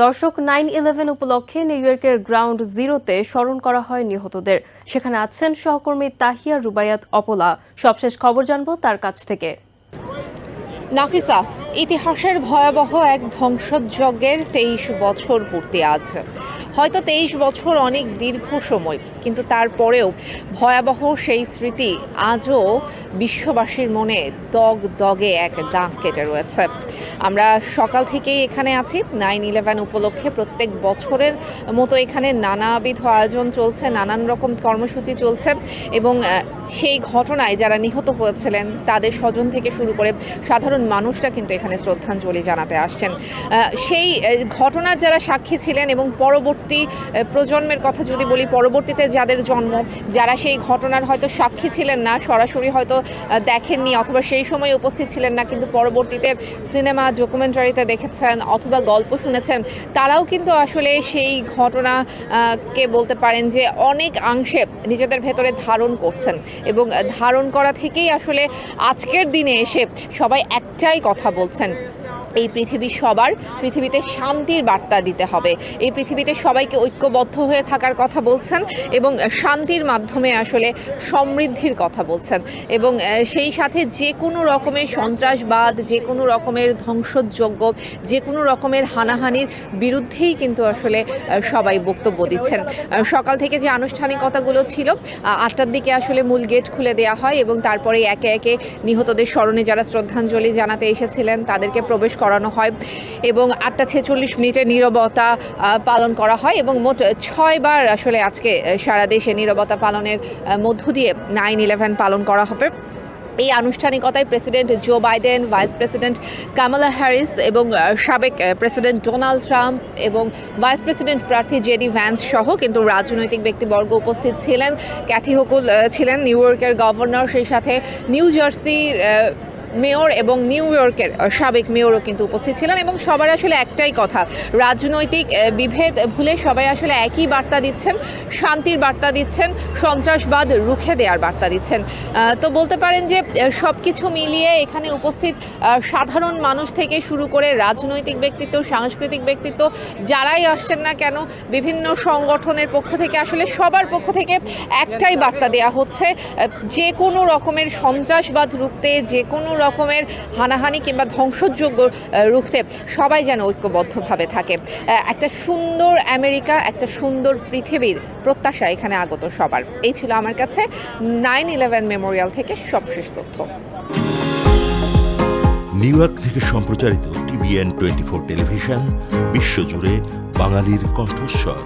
দর্শক nine eleven উপলক্ষে new ইয়র্কের গ্রাউন্ড জিরোতে স্মরণ করা হয় নিহতদের। সেখানে আছেন সহকর্মী তাহিয়া রুবায়াত অপলা। সবশেষ খবর জানব তার কাছ থেকে। নাফিসা ইতিহাসের ভয়াবহ এক ধ্বংসযজ্ঞের তেইশ বছর পূর্তি আজ। হয়তো তেইশ বছর অনেক দীর্ঘ সময়, কিন্তু তারপরেও ভয়াবহ সেই স্মৃতি আজও বিশ্ববাসীর মনে দগ দগে এক দাগ কেটে রয়েছে। আমরা সকাল থেকেই এখানে আছি। নাইন ইলেভেন উপলক্ষে প্রত্যেক বছরের মতো এখানে নানাবিধ আয়োজন চলছে, নানান রকম কর্মসূচি চলছে এবং সেই ঘটনায় যারা নিহত হয়েছিলেন, তাদের স্বজন থেকে শুরু করে সাধারণ মানুষরা কিন্তু এখানে শ্রদ্ধাঞ্জলি জানাতে আসছেন। সেই ঘটনার যারা সাক্ষী ছিলেন এবং পরবর্তী প্রজন্মের কথা যদি বলি, পরবর্তীতে যাদের জন্ম, যারা সেই ঘটনার হয়তো সাক্ষী ছিলেন না, সরাসরি হয়তো দেখেননি অথবা সেই সময় উপস্থিত ছিলেন না, কিন্তু পরবর্তীতে সিনেমা ডকুমেন্টারিতে দেখেছেন অথবা গল্প শুনেছেন, তারাও কিন্তু আসলে সেই ঘটনা কে বলতে পারেন যে অনেক অংশে নিজেদের ভেতরে ধারণ করছেন এবং ধারণ করা থেকেই আসলে আজকের দিনে এসে সবাই একটাই কথা বলছেন এই পৃথিবী সবার, পৃথিবীতে শান্তির বার্তা দিতে হবে। এই পৃথিবীতে সবাইকে ঐক্যবদ্ধ হয়ে থাকার কথা বলছেন এবং শান্তির মাধ্যমে আসলে সমৃদ্ধির কথা বলছেন। এবং সেই সাথে যে কোনো রকমের সন্ত্রাসবাদ, যে কোনো রকমের ধ্বংসযোগ্য যে কোনো রকমের হানাহানির বিরুদ্ধেই কিন্তু আসলে সবাই বক্তব্য দিচ্ছেন। সকাল থেকে যে আনুষ্ঠানিকতাগুলো ছিল আটটার দিকে আসলে মূল গেট খুলে দেওয়া হয় এবং তারপরে একে একে নিহতদের স্মরণে যারা শ্রদ্ধাঞ্জলি জানাতে এসেছিলেন, তাদেরকে প্রবেশ করানো হয় এবং আটটা ছেচল্লিশ মিনিটের নীরবতা পালন করা হয় এবং মোট ছয়বার আসলে আজকে সারা দেশে নীরবতা পালনের মধ্য দিয়ে নাইন ইলেভেন পালন করা হবে। এই আনুষ্ঠানিকতায় president Joe Biden, vice president Kamala Harris এবং সাবেক প্রেসিডেন্ট ডোনাল্ড ট্রাম্প এবং ভাইস প্রেসিডেন্ট প্রার্থী জেডি ভ্যান্স সহ কিন্তু রাজনৈতিক ব্যক্তিবর্গ উপস্থিত ছিলেন। ক্যাথি হকুল ছিলেন নিউ ইয়র্কের গভর্নর, সেই সাথে নিউ জার্সির মেয়র এবং নিউ ইয়র্কের সাবেক মেয়রও কিন্তু উপস্থিত ছিলেন এবং সবার আসলে একটাই কথা, রাজনৈতিক বিভেদ ভুলে সবাই আসলে একই বার্তা দিচ্ছেন, শান্তির বার্তা দিচ্ছেন, সন্ত্রাসবাদ রুখে দেওয়ার বার্তা দিচ্ছেন। তো বলতে পারেন যে সব কিছু মিলিয়ে এখানে উপস্থিত সাধারণ মানুষ থেকে শুরু করে রাজনৈতিক ব্যক্তিত্ব, সাংস্কৃতিক ব্যক্তিত্ব, যারাই আসছেন না কেন, বিভিন্ন সংগঠনের পক্ষ থেকে আসলে সবার পক্ষ থেকে একটাই বার্তা দেওয়া হচ্ছে যে কোনো রকমের সন্ত্রাসবাদ রুখতে, যে কোনো রকমের হানাহানি কিংবা ধ্বংসযোগ্য রুখতে সবাই যেন ঐক্যবদ্ধভাবে থাকে। একটা সুন্দর আমেরিকা, একটা সুন্দর পৃথিবীর প্রত্যাশা এখানে আগত সবার। এই ছিল আমার কাছে নাইন ইলেভেন মেমোরিয়াল থেকে সবশেষ তথ্য। নিউ ইয়র্ক থেকে সম্প্রচারিত টিভিএন টোয়েন্টি ফোর টেলিভিশন, বিশ্বজুড়ে বাঙালির কণ্ঠস্বর।